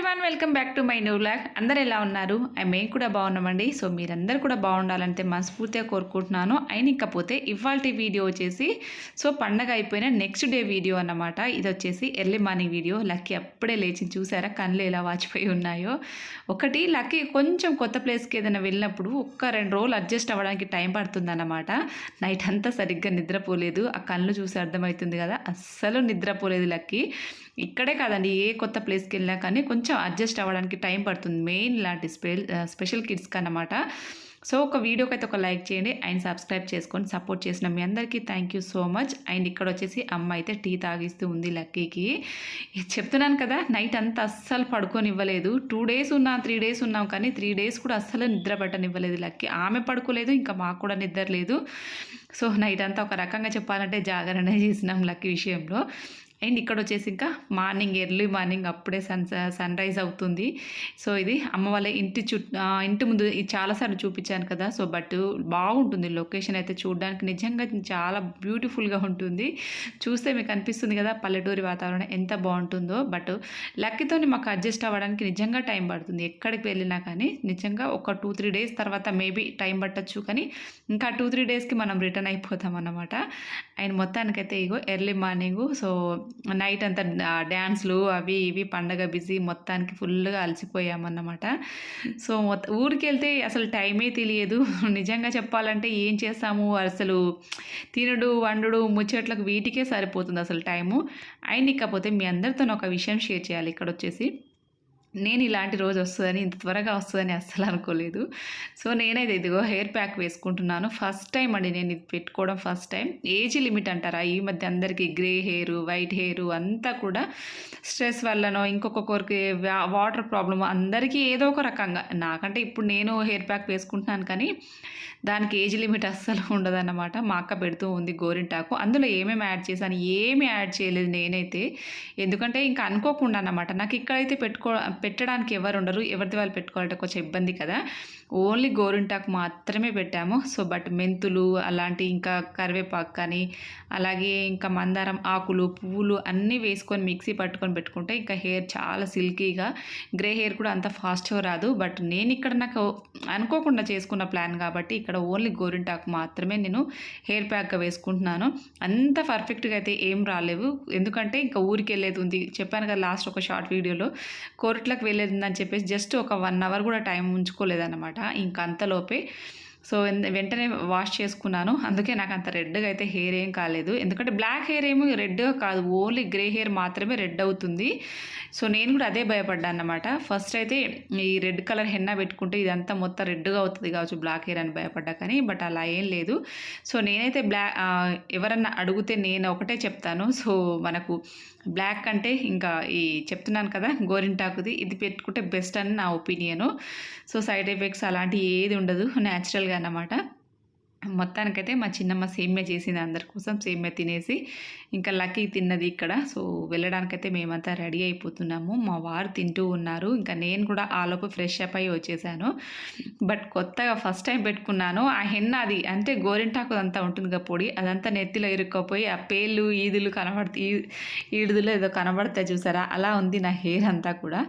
Everyone welcome back to my new blog అందరు ఎలా ఉన్నారు? ఐ మేము కూడా బాగున్నామండి. సో మీరందరూ కూడా బాగుండాలంటే మనస్ఫూర్తిగా కోరుకుంటున్నాను. అయిన ఇకపోతే ఇవాళ వీడియో వచ్చేసి సో పండగ అయిపోయిన నెక్స్ట్ డే వీడియో అన్నమాట. ఇది వచ్చేసి ఎర్లీ మార్నింగ్ వీడియో లక్కీ అప్పుడే లేచి చూసారా? కళ్ళు ఎలా వాచిపోయి ఉన్నాయో. ఒకటి లక్కీ కొంచెం కొత్త ప్లేస్కి ఏదైనా వెళ్ళినప్పుడు ఒక్క రెండు రోజులు అడ్జస్ట్ అవ్వడానికి టైం పడుతుందన్నమాట. నైట్ అంతా సరిగ్గా నిద్రపోలేదు. ఆ కళ్ళు చూసి అర్థమవుతుంది కదా? అస్సలు నిద్రపోలేదు లక్కీ ఇక్కడే కాదండి ఏ కొత్త ప్లేస్కి వెళ్ళినా కానీ కొంచెం అడ్జస్ట్ అవ్వడానికి టైం పడుతుంది. మెయిన్ ఇలాంటి స్పె స్పెషల్ కిడ్స్కి అన్నమాట. సో ఒక వీడియోకి అయితే ఒక లైక్ చేయండి అండ్ సబ్స్క్రైబ్ చేసుకొని సపోర్ట్ చేసిన మీ అందరికీ thank you so much. And ఇక్కడ వచ్చేసి అమ్మ అయితే టీ తాగిస్తూ ఉంది లక్కీకి. చెప్తున్నాను కదా నైట్ అంతా అస్సలు పడుకొని ఇవ్వలేదు టూ డేస్ ఉన్నా త్రీ డేస్ ఉన్నాం కానీ త్రీ డేస్ కూడా అస్సలు నిద్ర పట్టనివ్వలేదు లక్కీ. ఆమె పడుకోలేదు ఇంకా మాకు కూడా నిద్ర లేదు. సో నైట్ అంతా ఒక రకంగా చెప్పాలంటే జాగరణ చేసినాం లక్కీ విషయంలో. అండ్ ఇక్కడ వచ్చేసి ఇంకా మార్నింగ్ ఎర్లీ మార్నింగ్ అప్పుడే సన్ సన్ రైజ్ అవుతుంది. సో ఇది అమ్మ వాళ్ళ ఇంటి చుట్టూ ఇంటి ముందు చాలాసార్లు చూపించాను కదా. సో బట్ బాగుంటుంది లొకేషన్ అయితే చూడడానికి. నిజంగా చాలా బ్యూటిఫుల్గా ఉంటుంది. చూస్తే మీకు అనిపిస్తుంది కదా పల్లెటూరి వాతావరణం ఎంత బాగుంటుందో. బట్ లక్కీతోని మాకు అడ్జస్ట్ అవ్వడానికి నిజంగా టైం పడుతుంది. ఎక్కడికి వెళ్ళినా కానీ నిజంగా ఒక టూ త్రీ డేస్ తర్వాత మేబీ టైం పట్టచ్చు. కానీ ఇంకా టూ త్రీ డేస్కి మనం రిటర్న్ అయిపోతాం అన్నమాట అండ్ మొత్తానికైతే ఇగో ఎర్లీ మార్నింగ్. సో నైట్ అంతా డ్యాన్స్లు అవి ఇవి పండగ బిజీ మొత్తానికి ఫుల్గా అలసిపోయామన్నమాట. సో మొత్తం ఊరికి వెళ్తే అసలు టైమే తెలియదు. నిజంగా చెప్పాలంటే ఏం చేస్తాము? అసలు తినడు వండుడు ముచ్చట్లకు వీటికే సరిపోతుంది అసలు టైము. అయిన ఇకపోతే మీ అందరితో ఒక విషయం షేర్ చేయాలి ఇక్కడ వచ్చేసి నేను ఇలాంటి రోజు వస్తుందని ఇంత త్వరగా వస్తుందని అస్సలు అనుకోలేదు. సో నేనైతే ఇదిగో హెయిర్ ప్యాక్ వేసుకుంటున్నాను. ఫస్ట్ టైం అండి నేను ఇది పెట్టుకోవడం ఫస్ట్ టైం ఏజ్ లిమిట్ అంటారా? ఈ మధ్య అందరికీ గ్రే హెయిర్ వైట్ హెయిర్ అంతా కూడా స్ట్రెస్ వల్లనో ఇంకొకరికి వాటర్ ప్రాబ్లమ్ అందరికీ ఏదో ఒక రకంగా. నాకంటే ఇప్పుడు నేను హెయిర్ ప్యాక్ వేసుకుంటున్నాను కానీ దానికి ఏజ్ లిమిట్ అస్సలు ఉండదన్నమాట. మా అక్క పెడుతూ ఉంది గోరింటాకు. అందులో ఏమేమి యాడ్ చేశాను? ఏమి యాడ్ చేయలేదు నేనైతే. ఎందుకంటే ఇంకా అనుకోకుండా అన్నమాట. నాకు ఇక్కడైతే పెట్టుకో పెట్టడానికి ఎవరు ఉండరు ఎవరిది వాళ్ళు పెట్టుకోవాలంటే కొంచెం ఇబ్బంది కదా. ఓన్లీ గోరింటాకు మాత్రమే పెట్టాము. సో బట్ మెంతులు అలాంటి ఇంకా కరివేపాకు కానీ అలాగే ఇంకా మందారం ఆకులు పువ్వులు అన్నీ వేసుకొని మిక్సీ పట్టుకొని పెట్టుకుంటే ఇంకా హెయిర్ చాలా సిల్కీగా గ్రే హెయిర్ కూడా అంత ఫాస్ట్గా రాదు. బట్ నేను ఇక్కడ నాకు అనుకోకుండా చేసుకున్న ప్లాన్ కాబట్టి ఇక్కడ ఓన్లీ గోరింటాకు మాత్రమే నేను హెయిర్ ప్యాక్గా వేసుకుంటున్నాను. అంత పర్ఫెక్ట్గా అయితే ఏం రాలేవు. ఎందుకంటే ఇంకా ఊరికి వెళ్ళేది ఉంది. చెప్పాను కదా లాస్ట్ ఒక షార్ట్ వీడియోలో. కోర్టులకు వెళ్ళేది ఉందని చెప్పేసి జస్ట్ ఒక వన్ అవర్ కూడా టైం ఉంచుకోలేదన్నమాట. ఇంకా అంతలోపే సో వెంటనే వాష్ చేసుకున్నాను. అందుకే నాకు అంత రెడ్గా అయితే హెయిర్ ఏం కాలేదు. ఎందుకంటే బ్లాక్ హెయిర్ ఏమో రెడ్గా కాదు. ఓన్లీ గ్రే హెయిర్ మాత్రమే రెడ్ అవుతుంది. సో నేను కూడా అదే భయపడ్డాను అనమాట ఫస్ట్ అయితే ఈ రెడ్ కలర్ హెన్నా పెట్టుకుంటే ఇదంతా మొత్తం రెడ్గా అవుతుంది కావచ్చు బ్లాక్ హెయిర్ అని భయపడ్డా కానీ బట్ అలా ఏం లేదు. సో నేనైతే బ్లాక్ ఎవరన్నా అడిగితే నేను ఒకటే చెప్తాను. సో మనకు బ్లాక్ అంటే ఇంకా ఈ చెప్తున్నాను కదా గోరింటాకుది. ఇది పెట్టుకుంటే బెస్ట్ అని నా ఒపీనియను. సో సైడ్ ఎఫెక్ట్స్ అలాంటివి ఏది ఉండదు. న్యాచురల్గా అన్నమాట. మొత్తానికైతే మా చిన్నమ్మ సేమ్యా చేసింది అందరి కోసం సేమ్యా తినేసి ఇంకా లక్కీ తిన్నది ఇక్కడ. సో వెళ్ళడానికైతే మేమంతా రెడీ అయిపోతున్నాము. మా వారు తింటూ ఉన్నారు. ఇంకా నేను కూడా ఆలోపు ఫ్రెష్ అప్ అయ్యి వచ్చేసాను. బట్ కొత్తగా ఫస్ట్ టైం పెట్టుకున్నాను. ఆ హెన్న అది అంటే గోరింటాకు అంతా ఉంటుంది కదా పొడి అదంతా నెత్తిలో ఇరుక్కపోయి ఆ పేర్లు ఈదులు కనబడతాయి ఈడుదులు ఏదో కనబడతాయి చూసారా? అలా ఉంది నా హెయిర్ అంతా కూడా.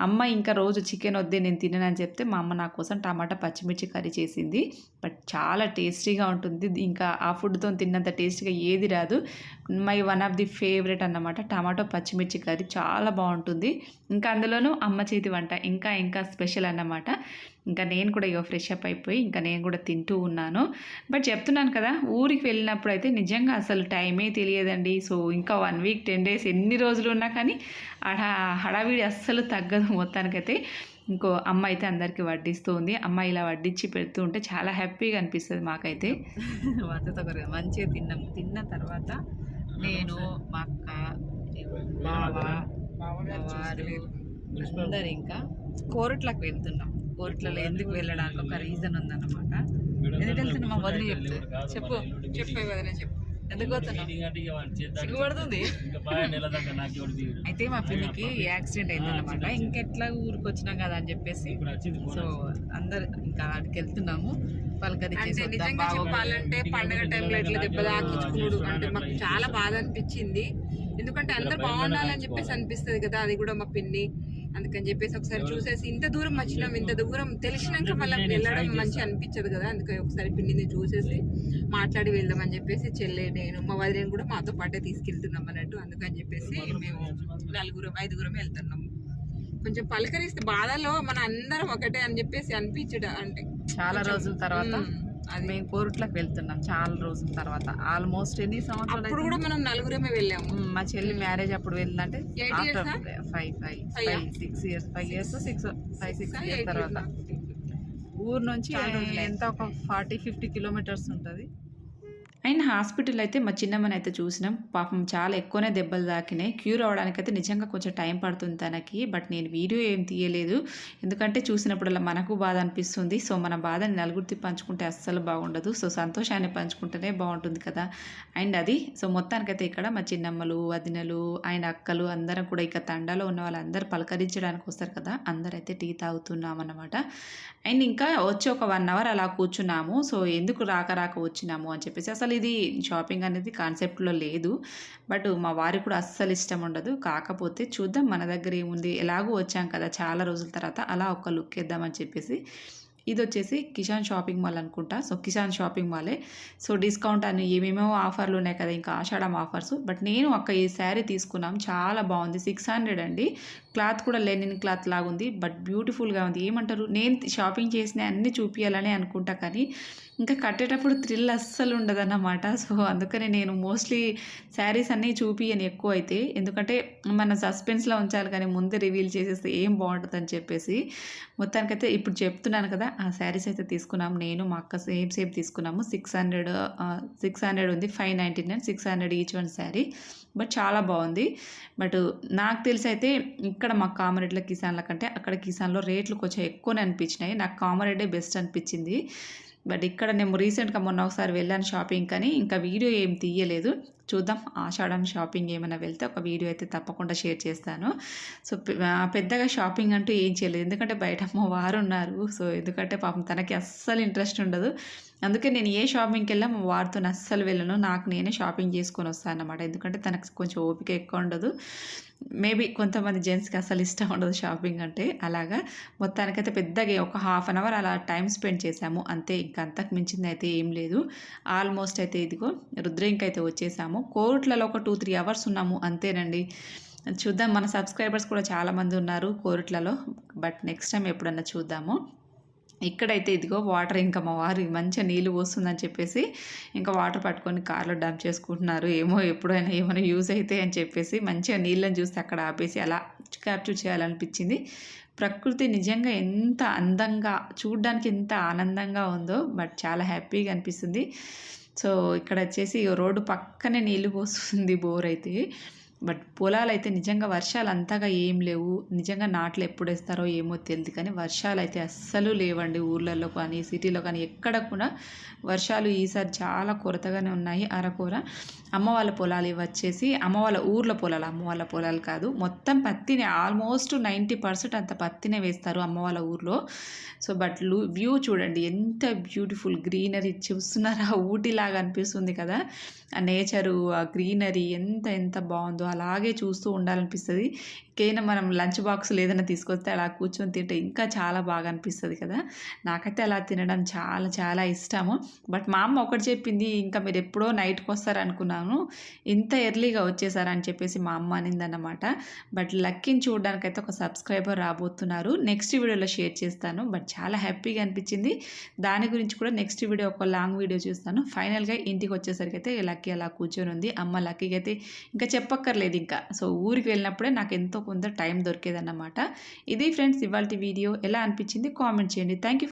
అమ్మ ఇంకా రోజు చికెన్ వద్దే నేను తిననని చెప్తే మా అమ్మ నా కోసం టమాటా పచ్చిమిర్చి కర్రీ చేసింది. బట్ చాలా టేస్టీగా ఉంటుంది. ఇంకా ఆ ఫుడ్తో తిన్నంత టేస్టీగా ఏది రాదు. My one of the favourite అన్నమాట. టమాటో పచ్చిమిర్చి కర్రీ చాలా బాగుంటుంది. ఇంకా అందులోనూ అమ్మ చేతి వంట ఇంకా ఇంకా స్పెషల్ అన్నమాట. ఇంకా నేను కూడా ఇక ఫ్రెష్ అప్ అయిపోయి ఇంకా నేను కూడా తింటూ ఉన్నాను. బట్ చెప్తున్నాను కదా ఊరికి వెళ్ళినప్పుడు అయితే నిజంగా అసలు టైమే తెలియదండి. సో ఇంకా వన్ వీక్ టెన్ డేస్ ఎన్ని రోజులు ఉన్నా కానీ అడా హడావిడి అస్సలు తగ్గదు మొత్తానికైతే. ఇంకో అమ్మ అయితే అందరికీ వడ్డిస్తూ ఉంది అమ్మ ఇలా వడ్డించి పెడుతూ ఉంటే చాలా హ్యాపీగా అనిపిస్తుంది మాకైతే. వద్దతో మంచిగా తిన్నాం. తిన్న తర్వాత నేను మా అక్క బావ అందరు ఇంకా కోరట్లకు వెళ్తున్నాం. కోరట్లలో ఎందుకు వెళ్ళడానికి ఒక రీజన్ ఉందన్నమాట. ఎందుకు వెళ్తున్నాం మా వదిలి చెప్తుంది చెప్పు చెప్పే వదిలే చెప్పు. సిగ్గుపడుతుంది అయితే మా పిల్లికి యాక్సిడెంట్ అయిందన్నమాట. ఇంకెట్లా ఊరికి వచ్చినాం కదా అని చెప్పేసి. సో అందరు ఇంకా అక్కడికి వెళ్తున్నాము. నిజంగా చెప్పాలంటే పండగ టైంలో ఇట్లా దెబ్బ అంటే మాకు చాలా బాధ అనిపించింది. ఎందుకంటే అందరు బాగుండాలని చెప్పేసి అనిపిస్తుంది కదా. అది కూడా మా పిన్ని. అందుకని చెప్పేసి ఒకసారి చూసేసి ఇంత దూరం వచ్చినాం ఇంత దూరం తెలిసినాక మళ్ళీ వెళ్ళడం మంచి అనిపించదు కదా అందుకని ఒకసారి పిండిని చూసేసి మాట్లాడి వెళ్దామని చెప్పేసి చెల్లె నేను మా వదిలేని కూడా మాతో పాటే తీసుకెళ్తున్నాం అన్నట్టు అందుకని చెప్పేసి మేము నలుగురం ఐదుగురం వెళ్తున్నాం. కొంచెం పలకరిస్తే బాధలో మన అందరం ఒకటే అని చెప్పేసి అనిపించడం అంటే చాలా రోజుల తర్వాత? మేము కోరుట్లకు వెళ్తున్నాం చాలా రోజుల తర్వాత ఆల్మోస్ట్ ఎన్ని సంవత్సరాలు అప్పుడు కూడా మనం నలుగురమే వెళ్ళాము ఉమ్, మా చెల్లి మ్యారేజ్ అప్పుడు వెళ్ళిందంటే? Five five? Five six years five years six five six years తర్వాత? ఊరు నుంచి. ఎంత ఒక ఫార్టీ ఫిఫ్టీ కిలోమీటర్స్ ఉంటుంది అండ్ హాస్పిటల్ అయితే మా చిన్నమ్మని అయితే చూసినాం. పాపం చాలా ఎక్కువనే దెబ్బలు తాకినాయి. క్యూర్ అవడానికి అయితే నిజంగా కొంచెం టైం పడుతుంది తనకి బట్ నేను వీడియో ఏం తీయలేదు. ఎందుకంటే చూసినప్పుడల్లా మనకు బాధ అనిపిస్తుంది. సో మన బాధని నలుగురితో పంచుకుంటే అస్సలు బాగుండదు. సో సంతోషాన్ని పంచుకుంటేనే బాగుంటుంది కదా. అండ్ అది సో మొత్తానికైతే ఇక్కడ మా చిన్నమ్మలు వదినలు ఆయన అక్కలు అందరం కూడా ఇక తండాలో ఉన్న వాళ్ళందరూ పలకరించడానికి వస్తారు కదా. అందరైతే టీ తాగుతున్నాం అన్నమాట అండ్ ఇంకా వచ్చి ఒక వన్ అవర్ అలా కూర్చున్నాము. సో ఎందుకు రాక రాక వచ్చినాము అని చెప్పేసి అసలు ఇది షాపింగ్ అనేది కాన్సెప్ట్లో లేదు. బట్ మా వారికి కూడా అస్సలు ఇష్టం ఉండదు. కాకపోతే చూద్దాం మన దగ్గర ఏముంది. ఎలాగో వచ్చాం కదా చాలా రోజుల తర్వాత అలా ఒక లుక్ వేద్దామని చెప్పేసి ఇది వచ్చేసి కిషాన్ షాపింగ్ మాల్ అనుకుంటా. సో కిషాన్ షాపింగ్ మాలే. సో డిస్కౌంట్ అని ఏమేమో ఆఫర్లు ఉన్నాయి కదా ఇంకా ఆషాఢం ఆఫర్స్. బట్ నేను అక్క ఈ శారీ తీసుకున్నాం. చాలా బాగుంది. సిక్స్ హండ్రెడ్ అండి. క్లాత్ కూడా లెనిన్ క్లాత్ లాగా ఉంది బట్ బ్యూటిఫుల్గా ఉంది. ఏమంటారు? నేను షాపింగ్ చేసిన అన్నీ చూపించాలని అనుకుంటా కానీ ఇంకా కట్టేటప్పుడు థ్రిల్ అస్సలు ఉండదన్నమాట. సో అందుకనే నేను మోస్ట్లీ శారీస్ అన్నీ చూపియను ఎక్కువ అయితే. ఎందుకంటే మన సస్పెన్స్లో ఉంచాలి కానీ ముందే రివీల్ చేసేస్తే ఏం బాగుంటుంది అని చెప్పేసి మొత్తానికైతే ఇప్పుడు చెప్తున్నాను కదా ఆ శారీస్ అయితే తీసుకున్నాం. నేను మా అక్క సేమ్ సేమ్ తీసుకున్నాము. సిక్స్ హండ్రెడ్ సిక్స్ హండ్రెడ్ ఉంది. Five ninety nine six hundred each one sari. But చాలా బాగుంది. బట్ నాకు తెలిసి అయితే ఇక్కడ మా కామరెడ్ల కిసాన్ల కంటే అక్కడ కిసాన్లో రేట్లు కొంచెం ఎక్కువనే అనిపించినాయి. నాకు కామరెడ్డే బెస్ట్ అనిపించింది. బట్ ఇక్కడ నేను రీసెంట్గా మొన్న ఒకసారి వెళ్ళాను షాపింగ్ కానీ ఇంకా వీడియో ఏం తీయలేదు. చూద్దాం. ఆషాఢం షాపింగ్ ఏమైనా వెళ్తే ఒక వీడియో అయితే తప్పకుండా షేర్ చేస్తాను. సో పెద్దగా షాపింగ్ అంటూ ఏం చేయలేదు. ఎందుకంటే బయట మా వారు ఉన్నారు. సో ఎందుకంటే పాపం తనకి అస్సలు ఇంట్రెస్ట్ ఉండదు. అందుకే నేను ఏ షాపింగ్కి వెళ్ళా మా వారితో అస్సలు వెళ్ళను. నాకు నేనే షాపింగ్ చేసుకొని వస్తాను అన్నమాట ఎందుకంటే తనకు కొంచెం ఓపిక ఎక్కువ ఉండదు. మేబీ కొంతమంది జెంట్స్కి అసలు ఇష్టం ఉండదు షాపింగ్ అంటే. అలాగా మొత్తానికైతే పెద్దగా ఒక హాఫ్ అన్ అవర్ అలా టైం స్పెండ్ చేశాము అంతే ఇంకా అంతకు మించింది అయితే ఏం లేదు. ఆల్మోస్ట్ అయితే ఇదిగో రుద్రేంక్ అయితే వచ్చేసాము. కోర్ట్లలో ఒక టూ త్రీ అవర్స్ ఉన్నాము. అంతేనండి. చూద్దాం. మన సబ్స్క్రైబర్స్ కూడా చాలామంది ఉన్నారు కోరుట్లలో. బట్ నెక్స్ట్ టైం ఎప్పుడన్నా చూద్దాము. ఇక్కడైతే ఇదిగో వాటర్ ఇంకా మా వారు మంచిగా నీళ్ళు పోస్తుందని చెప్పేసి ఇంకా వాటర్ పట్టుకొని కార్లో డంప్ చేసుకుంటున్నారు. ఏమో ఎప్పుడైనా ఏమైనా యూజ్ అయితే అని చెప్పేసి మంచిగా నీళ్ళని చూస్తే అక్కడ ఆపేసి అలా క్యాప్చర్ చేయాలనిపించింది. ప్రకృతి నిజంగా ఎంత అందంగా చూడడానికి ఎంత ఆనందంగా ఉందో బట్ చాలా హ్యాపీగా అనిపిస్తుంది. సో ఇక్కడ వచ్చేసి రోడ్డు పక్కనే నీళ్ళు పోస్తుంది బోర్ అయితే. బట్ పొలాలు అయితే నిజంగా వర్షాలు అంతగా ఏం లేవు. నిజంగా నాట్లు ఎప్పుడు వేస్తారో ఏమో తెలియదు కానీ వర్షాలు అయితే అస్సలు లేవండి ఊర్లలో కానీ సిటీలో కానీ ఎక్కడ కూడా. వర్షాలు ఈసారి చాలా కొరతగానే ఉన్నాయి అరకొర. అమ్మ వాళ్ళ పొలాలు వచ్చేసి అమ్మ వాళ్ళ ఊర్ల పొలాలు అమ్మ వాళ్ళ పొలాలు కాదు. మొత్తం పత్తినే ఆల్మోస్ట్ నైంటీ పర్సెంట్ అంత పత్తినే వేస్తారు అమ్మ వాళ్ళ ఊర్లో. సో బట్ వ్యూ చూడండి ఎంత బ్యూటిఫుల్ గ్రీనరీ చూస్తున్నారా? ఊటీలాగా అనిపిస్తుంది కదా. ఆ నేచరు ఆ గ్రీనరీ ఎంత ఎంత బాగుందో. అలాగే చూస్తూ ఉండాలనిపిస్తుంది. కేనా మనం లంచ్ బాక్స్లో ఏదైనా తీసుకొస్తే అలా కూర్చొని తింటే ఇంకా చాలా బాగా అనిపిస్తుంది కదా. నాకైతే అలా తినడం చాలా చాలా ఇష్టము. బట్ మా అమ్మ ఒకటి చెప్పింది ఇంకా మీరు ఎప్పుడో నైట్కి వస్తారు అనుకున్నాను ఇంత ఎర్లీగా వచ్చేసారని చెప్పేసి మా అమ్మ అనిందన్నమాట. బట్ లక్కీని చూడడానికైతే ఒక సబ్స్క్రైబర్ రాబోతున్నారు. నెక్స్ట్ వీడియోలో షేర్ చేస్తాను. బట్ చాలా హ్యాపీగా అనిపించింది. దాని గురించి కూడా నెక్స్ట్ వీడియో ఒక లాంగ్ వీడియో చూస్తాను. ఫైనల్గా ఇంటికి వచ్చేసరికి అయితే లక్కీ అలా కూర్చొని ఉంది అమ్మ లక్కీకి అయితే ఇంకా చెప్పక్కర్లేదు ఇంకా. సో ఊరికి వెళ్ళినప్పుడే నాకు ఎంతో కొంత టైం దొరికేదన్నమాట. ఇది ఫ్రెండ్స్ ఇవాళ వీడియో. ఎలా అనిపించింది కామెంట్ చేయండి. Thank you